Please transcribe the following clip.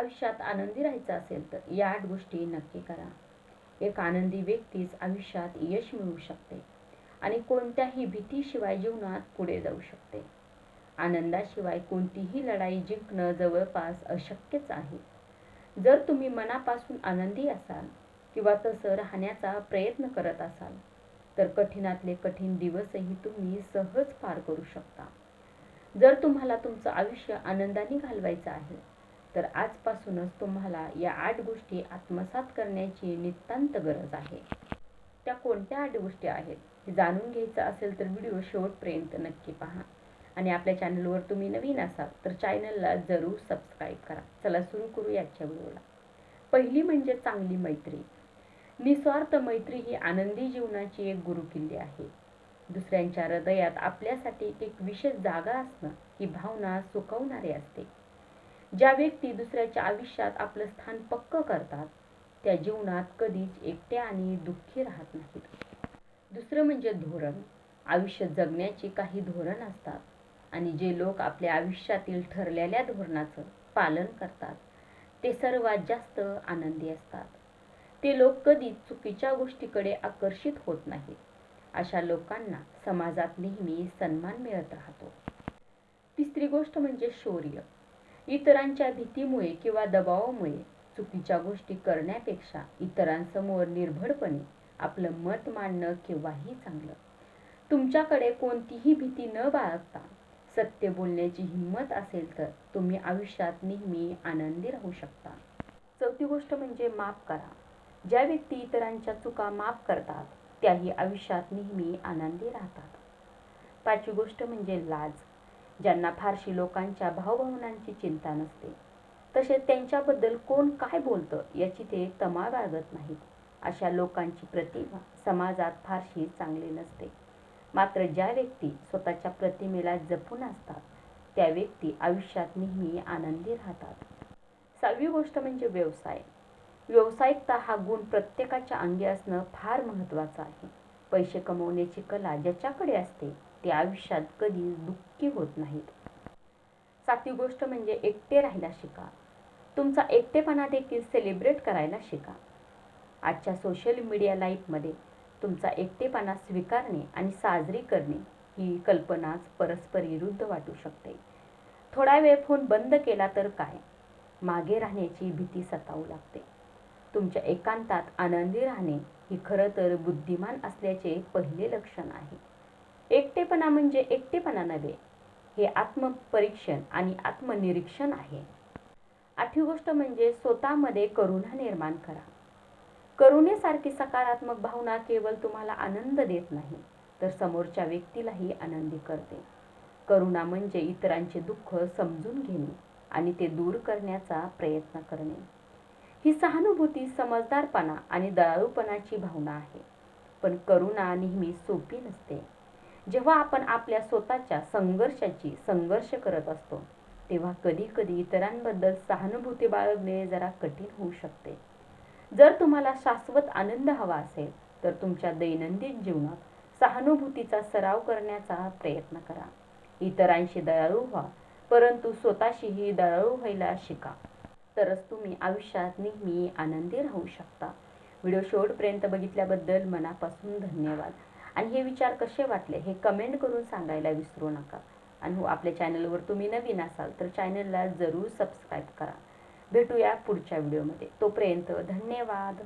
आयुष्यात आनंदी राहायचं असेल तर या आठ गोष्टी नक्की करा. एक आनंदी व्यक्तीच आयुष्यात यश मिळवू शकते आणि कोणत्याही भीतीशिवाय जीवनात पुढे जाऊ शकते. आनंदाशिवाय कोणतीही लढाई जिंकणं जवळपास अशक्यच आहे. जर तुम्ही मनापासून आनंदी असाल किंवा तसं राहण्याचा प्रयत्न करत असाल तर कठीणातले कठीण दिवसही तुम्ही सहज पार करू शकता. जर तुम्हाला तुमचं आयुष्य आनंदाने घालवायचं आहे तर आजपासूनच तुम्हाला या आठ गोष्टी आत्मसात करण्याची नितांत गरज आहे. त्या कोणत्या आठ गोष्टी आहेत हे जाणून घ्यायचं असेल तर व्हिडिओ शेवटपर्यंत नक्की पहा. आणि आपल्या चॅनलवर तुम्ही नवीन असाल तर चॅनलला जरूर सबस्क्राईब करा. चला सुरू करू याच्या व्हिडिओला पहिली म्हणजे चांगली मैत्री. निस्वार्थ मैत्री ही आनंदी जीवनाची एक गुरुकिल्ली आहे. दुसऱ्यांच्या हृदयात आपल्यासाठी एक विशेष जागा असणं ही भावना सुकवणारी असते. ज्या व्यक्ती दुसऱ्याच्या आयुष्यात आपलं स्थान पक्क करतात त्या जीवनात कधीच एकट्या आणि दुःखी राहत नाहीत. दुसरं म्हणजे धोरण. आयुष्य जगण्याची काही धोरण असतात आणि जे लोक आपल्या आयुष्यातील ठरलेल्या धोरणाचं पालन करतात ते सर्वात जास्त आनंदी असतात. ते लोक कधीच चुकीच्या गोष्टीकडे आकर्षित होत नाहीत. अशा लोकांना समाजात नेहमी सन्मान मिळत राहतो. तिसरी गोष्ट म्हणजे शौर्य. इतरांच्या भीतीमुळे किंवा दबावामुळे चुकीच्या गोष्टी करण्यापेक्षा इतरांसमोर निर्भडपणे आपलं मत मांडणं केव्हाही चांगलं. तुमच्याकडे कोणतीही भीती न बाळगता सत्य बोलण्याची हिंमत असेल तर तुम्ही आयुष्यात नेहमी आनंदी राहू शकता. चौथी गोष्ट म्हणजे माफ करा. ज्या व्यक्ती इतरांच्या चुका माफ करतात त्याही आयुष्यात नेहमी आनंदी राहतात. पाचवी गोष्ट म्हणजे लाज. ज्यांना फारशी लोकांच्या भावभावनांची चिंता नसते. तसेच त्यांच्याबद्दल कोण काय बोलतं याची ते तमा बाळगत नाहीत. अशा लोकांची प्रतिभा समाजात फारशी चांगली नसते. मात्र ज्या व्यक्ती स्वतःच्या प्रतिमेला जपून असतात त्या व्यक्ती आयुष्यात नेहमी आनंदी राहतात. सहावी गोष्ट म्हणजे व्यवसाय. व्यावसायिकता हा गुण प्रत्येकाच्या अंगी असणं फार महत्त्वाचं आहे. पैसे कमवण्याची कला ज्याच्याकडे असते ते आयुष्यात कधी दुःखी होत नाहीत. सातवी गोष्ट म्हणजे एकटे राहायला शिका. तुमचा एकटेपणा देखील सेलिब्रेट करायला शिका. आजच्या सोशल मीडिया लाईफमध्ये तुमचा एकटेपणा स्वीकारणे आणि साजरी करणे ही कल्पनाच परस्पर विरुद्ध वाटू शकते. थोडा वेळ फोन बंद केला तर काय? मागे राहण्याची भीती सतावू लागते. तुमच्या एकांतात आनंदी राहणे ही खरं तर बुद्धिमान असल्याचे पहिले लक्षण आहे. एकटेपणा म्हणजे एकटेपणा नव्हे. हे आत्मपरीक्षण आणि आत्मनिरीक्षण आहे. आठवी गोष्ट म्हणजे स्वतःमध्ये करुणा निर्माण करा. करुणेसारखी सकारात्मक भावना केवळ तुम्हाला आनंद देत नाही तर समोरच्या व्यक्तीलाही आनंदी करते. करुणा म्हणजे इतरांचे दुःख समजून घेणे आणि ते दूर करण्याचा प्रयत्न करणे. ही सहानुभूती समजदारपणा आणि दयाळूपणाची भावना आहे. पण करुणा नेहमी सोपी नसते. जेव्हा आपण आपल्या स्वतःच्या संघर्षाची संघर्ष करत असतो तेव्हा कधी कधी इतरांबद्दल सहानुभूती बाळगणे जरा कठीण होऊ शकते. जर तुम्हाला शाश्वत आनंद हवा असेल तर तुमच्या दैनंदिन जीवनात सहानुभूतीचा सराव करण्याचा प्रयत्न करा. इतरांशी दयाळू व्हा परंतु स्वतःशीही दयाळू व्हायला शिका. तरच तुम्ही आयुष्यात नेहमी आनंदी राहू शकता. व्हिडिओ शेवटपर्यंत बघितल्याबद्दल मनापासून धन्यवाद. आणि हे विचार कसे वाटले हे कमेंट करून सांगायला विसरू नका. आणि हो आपल्या चॅनलवर तुम्ही नवीन असाल तर चॅनलला जरूर सबस्क्राईब करा. भेटूया पुढच्या व्हिडिओमध्ये तोपर्यंत धन्यवाद.